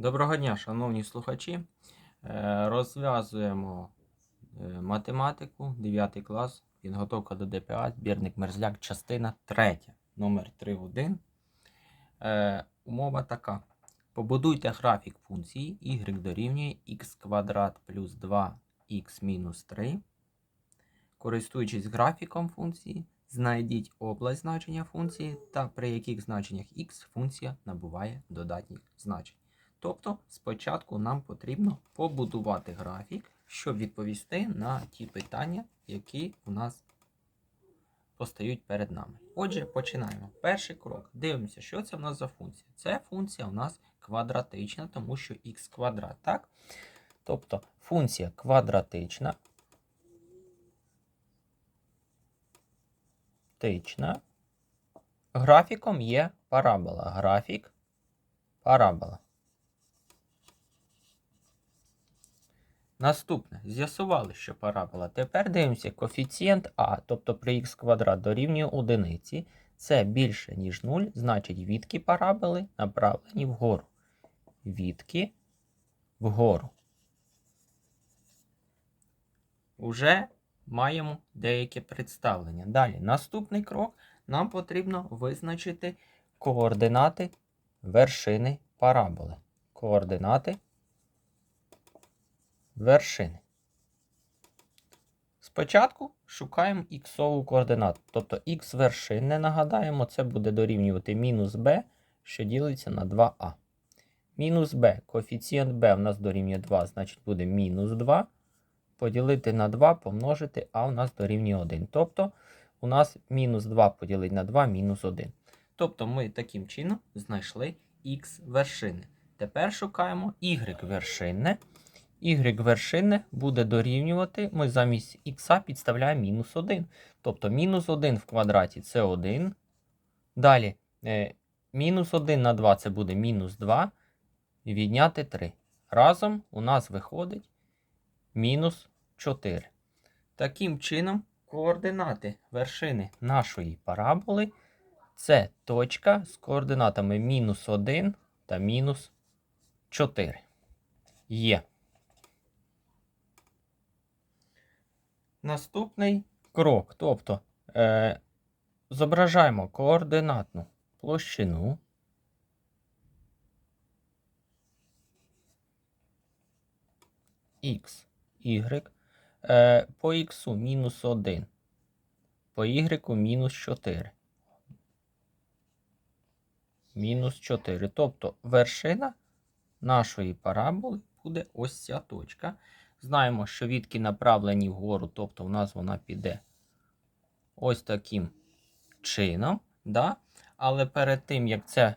Доброго дня, шановні слухачі. Е, Розв'язуємо е, математику, 9 клас, підготовка до ДПА, збірник Мерзляк, частина 3, номер 3.1. Е, Умова така. Побудуйте графік функції y дорівнює x квадрат плюс 2x мінус 3. Користуючись графіком функції, знайдіть область значення функції та при яких значеннях x функція набуває додатніх значень. Тобто спочатку нам потрібно побудувати графік, щоб відповісти на ті питання, які у нас постають перед нами. Отже, починаємо. Перший крок. Дивимося, що це в нас за функція. Це функція у нас квадратична, тому що х квадрат, так? Тобто функція квадратична. Тична. Графіком є парабола. Графік парабола. Наступне. З'ясували, що парабола. Тепер дивимося коефіцієнт А, тобто при х квадрат дорівнює одиниці. Це більше, ніж 0, значить відки параболи направлені вгору. Відки вгору. Уже маємо деяке представлення. Далі, наступний крок. Нам потрібно визначити координати вершини параболи. Координати вершини. Спочатку шукаємо іксову координату. Тобто х вершини, нагадаємо, це буде дорівнювати мінус b, що ділиться на 2а. Мінус b, коефіцієнт b в нас дорівнює 2, значить буде мінус 2. Поділити на 2 помножити, а у нас дорівнює 1. Тобто у нас мінус 2 поділити на 2 мінус 1. Тобто ми таким чином знайшли х вершини. Тепер шукаємо y вершинне. Y вершинне буде дорівнювати, ми замість х підставляємо мінус 1. Тобто мінус 1 в квадраті це 1. Далі е, мінус 1 на 2 це буде мінус 2. І відняти 3. Разом у нас виходить мінус 4. Таким чином, координати вершини нашої параболи це точка з координатами мінус 1 та мінус 4. Є. Наступний крок. Тобто е, зображаємо координатну площину. X, Y. Е, по Х мінус 1. По Y мінус 4. Мінус 4. Тобто вершина нашої параболи буде ось ця точка. Знаємо, що відки направлені вгору, тобто в нас вона піде ось таким чином. Да? Але перед тим, як це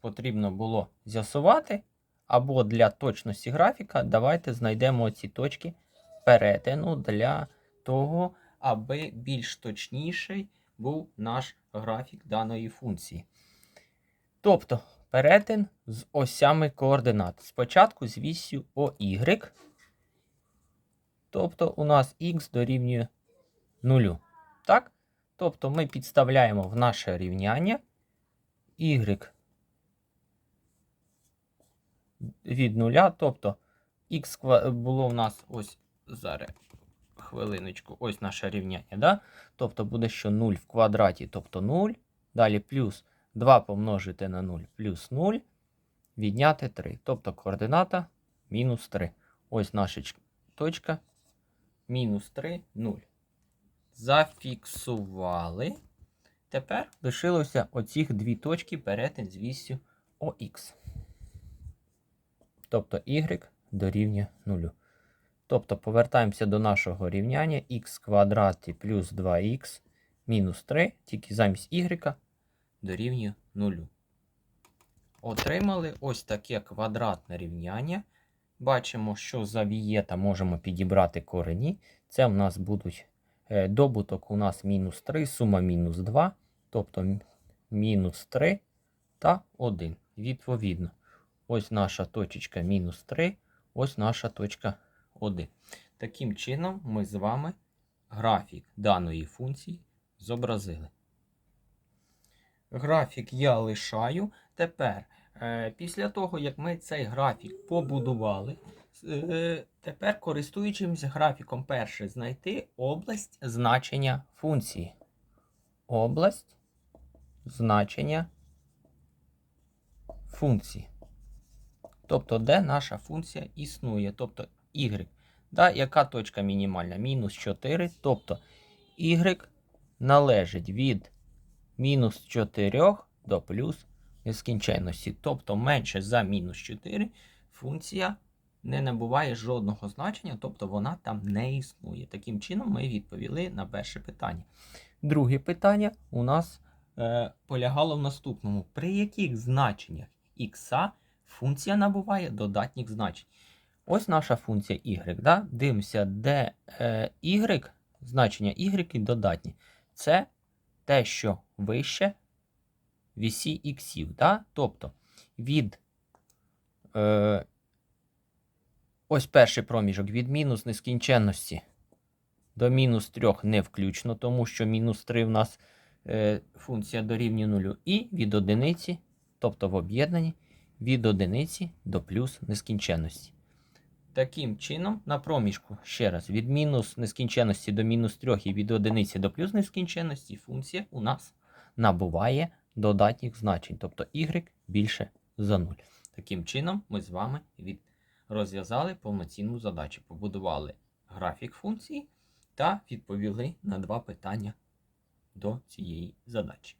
потрібно було з'ясувати, або для точності графіка, давайте знайдемо ці точки перетину для того, аби більш точніший був наш графік даної функції. Тобто перетин з осями координат. Спочатку з вісю OY. Тобто у нас х дорівнює 0. Так? Тобто ми підставляємо в наше рівняння y від 0, тобто х було в нас ось зараз хвилиночку, ось наше рівняння. Да? Тобто буде що 0 в квадраті, тобто 0. Далі плюс 2 помножити на 0 плюс 0, відняти 3. Тобто координата мінус 3. Ось наша точка мінус 3, 0. Зафіксували. Тепер лишилося оцих дві точки перетин з вісю ОХ. Тобто y дорівнює 0. Тобто повертаємося до нашого рівняння х квадраті плюс 2х мінус 3, тільки замість y дорівнює 0. Отримали ось таке квадратне рівняння. Бачимо, що за вієта можемо підібрати корені. Це в нас будуть е, добуток у нас мінус 3, сума мінус 2, тобто мінус 3 та 1. Відповідно, ось наша точка мінус 3, ось наша точка 1. Таким чином, ми з вами графік даної функції зобразили. Графік я лишаю. Тепер Після того, як ми цей графік побудували, е, тепер користуючимось графіком, перше знайти область значення функції. Область значення функції. Тобто, де наша функція існує. Тобто y. Да, яка точка мінімальна? Мінус 4. Тобто y належить від мінус 4 до плюс нескінченності. Тобто менше за мінус 4 функція не набуває жодного значення, тобто вона там не існує. Таким чином, ми відповіли на перше питання. Друге питання у нас е, полягало в наступному: при яких значеннях х функція набуває додатніх значень? Ось наша функція y. Да? Дивимося, де е, y, значення y додатні. Це те, що вище вісі іксів. Да? Тобто від е, ось перший проміжок від мінус нескінченності до мінус 3 не включно, тому що мінус 3 в нас е, функція дорівнює нулю. І від одиниці, тобто в об'єднанні, від одиниці до плюс нескінченності. Таким чином, на проміжку, ще раз, від мінус нескінченності до мінус 3 і від одиниці до плюс нескінченності функція у нас набуває додатніх значень, тобто y більше за 0. Таким чином, ми з вами від... розв'язали повноцінну задачу, побудували графік функції та відповіли на два питання до цієї задачі.